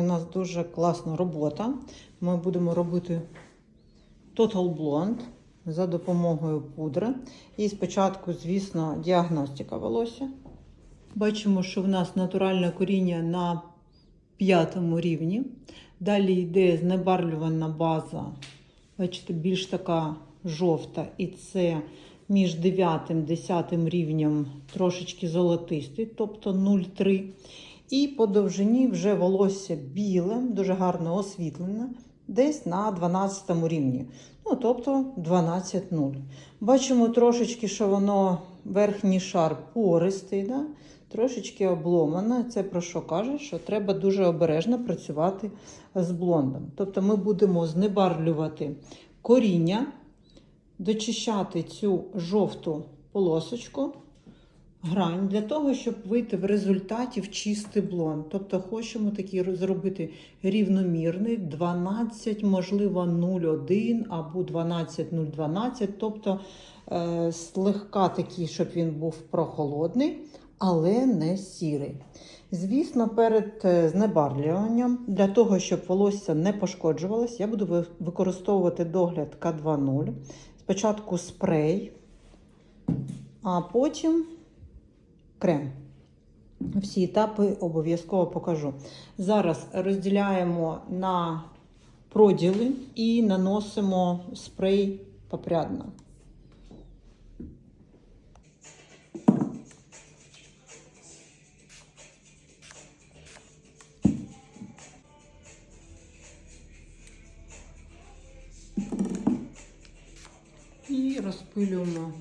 У нас дуже класна робота. Ми будемо робити Total Blonde за допомогою пудри. І спочатку, звісно, діагностика волосся. Бачимо, що в нас натуральне коріння на п'ятому рівні. Далі йде знебарлювана база. Бачите, більш така жовта, і це між 9 і 10 рівнем трошечки золотистий, тобто 0,3. І по довжині вже волосся біле, дуже гарно освітлене, десь на 12 рівні. Ну, тобто 12,0. Бачимо трошечки, що воно верхній шар пористий, да? трошечки обломане. Це про що каже, що треба дуже обережно працювати з блондом. Тобто ми будемо знебарлювати коріння, дочищати цю жовту полосочку, грань для того, щоб вийти в результаті в чистий блонд. Тобто хочемо такий зробити рівномірний 12, можливо, 0,1 або 12,012, тобто е, слегка такий, щоб він був прохолодний, але не сірий. Звісно, перед е, знебарлюванням, для того, щоб волосся не пошкоджувалось, я буду використовувати догляд К2.0. Спочатку спрей, а потім крем. Всі етапи обов'язково покажу. Зараз розділяємо на проділи і наносимо спрей попрядно. І розпилюємо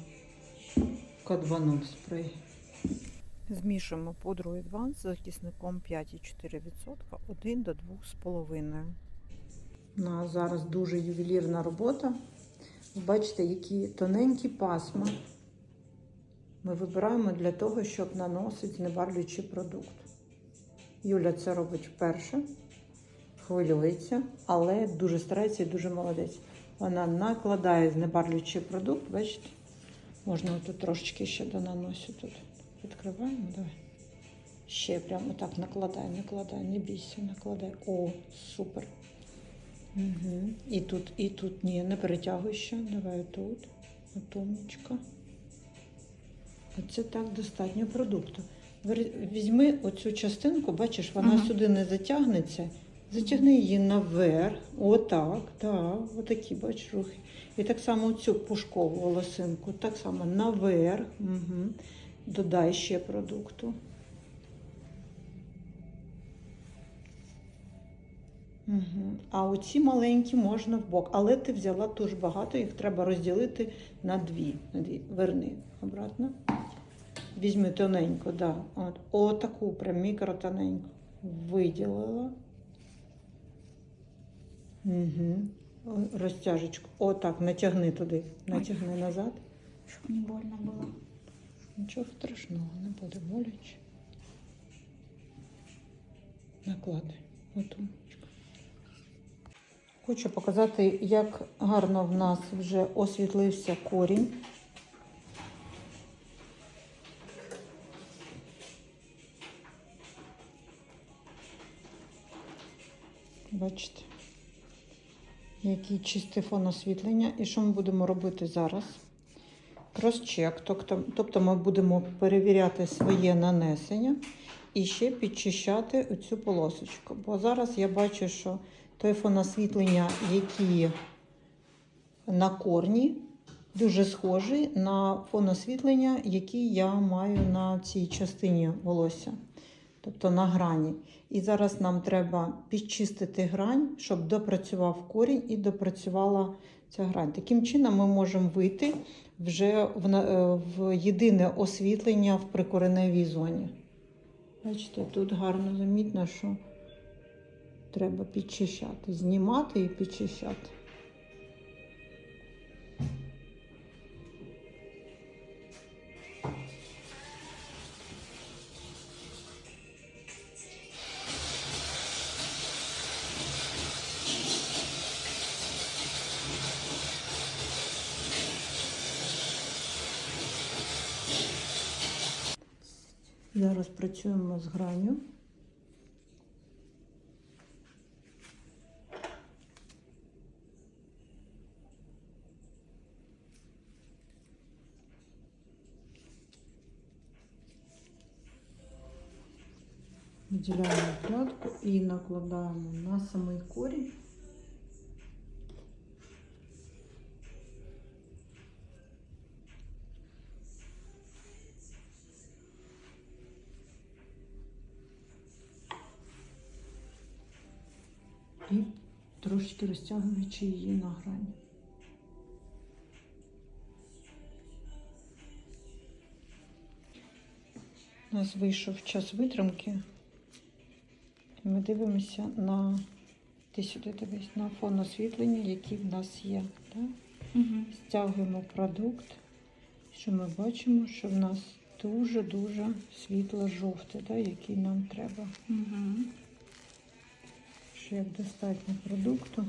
К2.0 спрей. Змішуємо пудру Advance з захисником 5,4%, 1 до 2,5. Ну, а зараз дуже ювелірна робота. Бачите, які тоненькі пасма ми вибираємо для того, щоб наносити знебарлюючий продукт. Юля це робить вперше, хвилюється, але дуже старається і дуже молодець. Вона накладає знебарлюючий продукт, бачите? Можна тут трошечки ще донаносю тут. Відкриваємо, давай. Ще прямо так накладай, накладай, не бійся, накладай. О, супер. Угу. І тут, і тут ні, не перетягуй ще. Давай тут. Атомочка. Оце так достатньо продукту. Візьми оцю частинку, бачиш, вона Ага. сюди не затягнеться. Затягни її наверх. Отак, так, отакі, бачиш, рухи. І так само цю пушкову волосинку, так само наверх. Угу. Додай ще продукту. Угу. А оці маленькі можна в бок. Але ти взяла дуже багато, їх треба розділити на дві. На дві. Верни обратно. Візьми тоненько, да. От. О, таку прям мікротоненьку. Виділила. Угу. Розтяжечку. Отак, натягни туди. Натягни назад. Щоб не больно було. Нічого страшного, не буде боляче. Накладай отумочку. Хочу показати, як гарно в нас вже освітлився корінь. Бачите, який чистий фон освітлення. І що ми будемо робити зараз? Кросчек, тобто, ми будемо перевіряти своє нанесення і ще підчищати оцю полосочку. Бо зараз я бачу, що той фон освітлення, який на корні, дуже схожий на фон освітлення, який я маю на цій частині волосся, тобто на грані. І зараз нам треба підчистити грань, щоб допрацював корінь і допрацювала ця грань. Таким чином ми можемо вийти вже в, е, в єдине освітлення в прикореневій зоні. Бачите, тут гарно замітно, що треба підчищати, знімати і підчищати. Зараз працюємо з гранню, виділяємо плятку і накладаємо на самий корінь. І трошечки розтягуючи її на грані. У нас вийшов час витримки. Ми дивимося на ти сюди дивись, на фон освітлення, який в нас є. Так? Угу. Стягуємо продукт, що ми бачимо, що в нас дуже-дуже світло-жовтий, да, який нам треба. Угу. Що як достатньо продукту.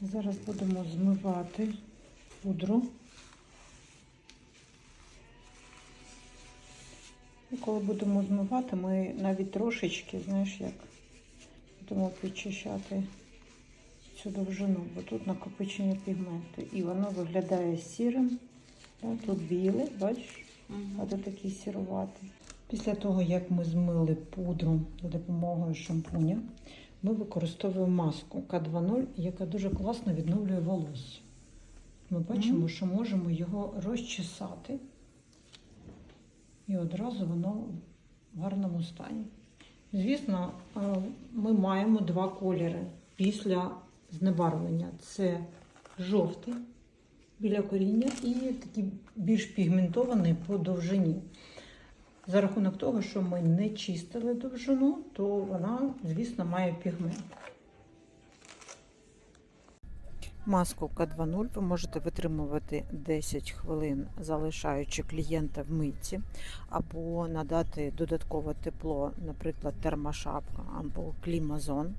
Зараз будемо змивати пудру. І коли будемо змивати, ми навіть трошечки, знаєш, як будемо підчищати цю довжину, бо тут накопичення пігменту. І воно виглядає сірим. Тут біле, бачиш, а тут такий сіруватий. Після того, як ми змили пудру за допомогою шампуня, ми використовуємо маску К2.0, яка дуже класно відновлює волосся. Ми бачимо, що можемо його розчесати, і одразу воно в гарному стані. Звісно, е, ми маємо два кольори після знебарвлення: це жовтий біля коріння і такий більш пігментований по довжині. За рахунок того, що ми не чистили довжину, то вона, звісно, має пігмент. Маску К2.0 ви можете витримувати 10 хвилин, залишаючи клієнта в митці, або надати додаткове тепло, наприклад, термошапка або клімазон.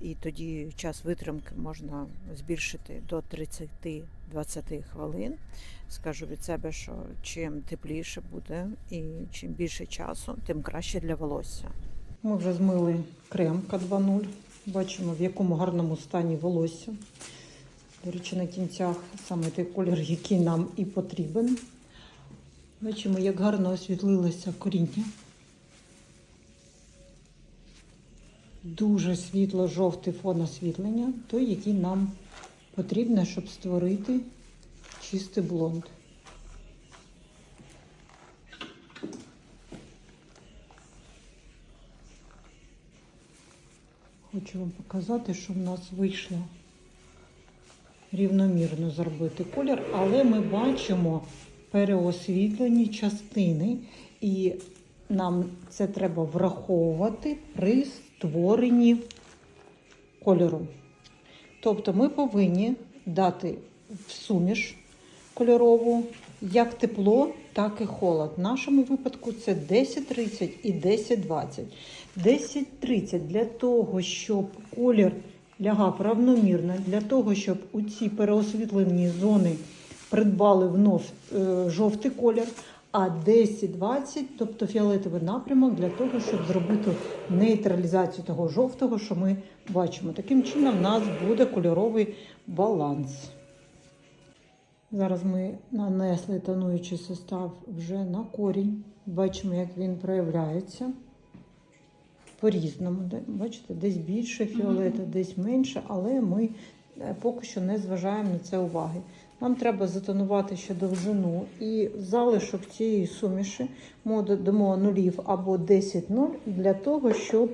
І тоді час витримки можна збільшити до 30-20 хвилин. Скажу від себе, що чим тепліше буде і чим більше часу, тим краще для волосся. Ми вже змили крем К2.0. Бачимо, в якому гарному стані волосся. До речі, на кінцях саме той колір, який нам і потрібен. Бачимо, як гарно освітлилося коріння. Дуже світло-жовтий фон освітлення, той, який нам потрібно, щоб створити чистий блонд. Хочу вам показати, що в нас вийшло рівномірно зробити колір, але ми бачимо переосвітлені частини, і нам це треба враховувати при створенні кольору. Тобто ми повинні дати в суміш кольорову як тепло, так і холод. В нашому випадку це 10-30 і 10-20. 10-30 для того, щоб колір лягав равномірно, для того, щоб у ці переосвітлені зони придбали внов е, жовтий колір, а 10-20, тобто фіолетовий напрямок, для того, щоб зробити нейтралізацію того жовтого, що ми бачимо. Таким чином, в нас буде кольоровий баланс. Зараз ми нанесли тонуючий состав вже на корінь. Бачимо, як він проявляється по-різному. Бачите, десь більше фіолета, десь менше, але ми е, поки що не зважаємо на це уваги. Нам треба затонувати ще довжину і залишок цієї суміші ми додамо нулів або 10-0 для того, щоб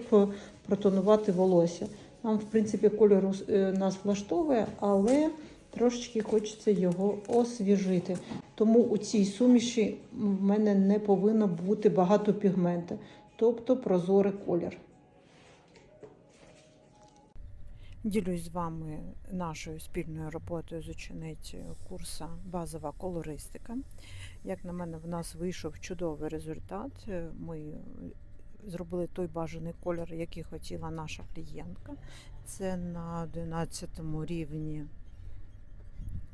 протонувати волосся. Нам, в принципі, кольору е, нас влаштовує, але трошечки хочеться його освіжити. Тому у цій суміші в мене не повинно бути багато пігменту, тобто прозорий колір. Ділюсь з вами нашою спільною роботою з ученицею курсу Базова колористика. Як на мене, в нас вийшов чудовий результат. Ми зробили той бажаний колір, який хотіла наша клієнтка. Це на 11 рівні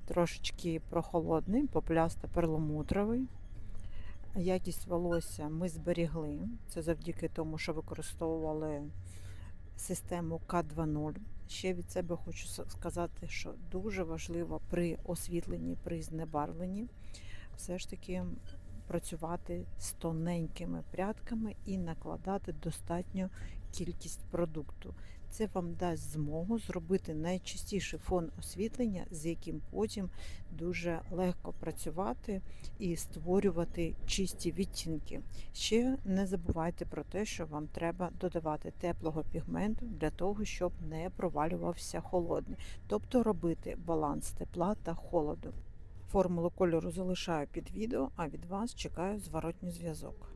трошечки прохолодний, поплясто перламутровий. Якість волосся ми зберігли. Це завдяки тому, що використовували систему К2.0. Ще від себе хочу сказати, що дуже важливо при освітленні, при знебарвленні все ж таки працювати з тоненькими прядками і накладати достатню кількість продукту. Це вам дасть змогу зробити найчистіший фон освітлення, з яким потім дуже легко працювати і створювати чисті відтінки. Ще не забувайте про те, що вам треба додавати теплого пігменту для того, щоб не провалювався холодний, тобто робити баланс тепла та холоду. Формулу кольору залишаю під відео, а від вас чекаю зворотній зв'язок.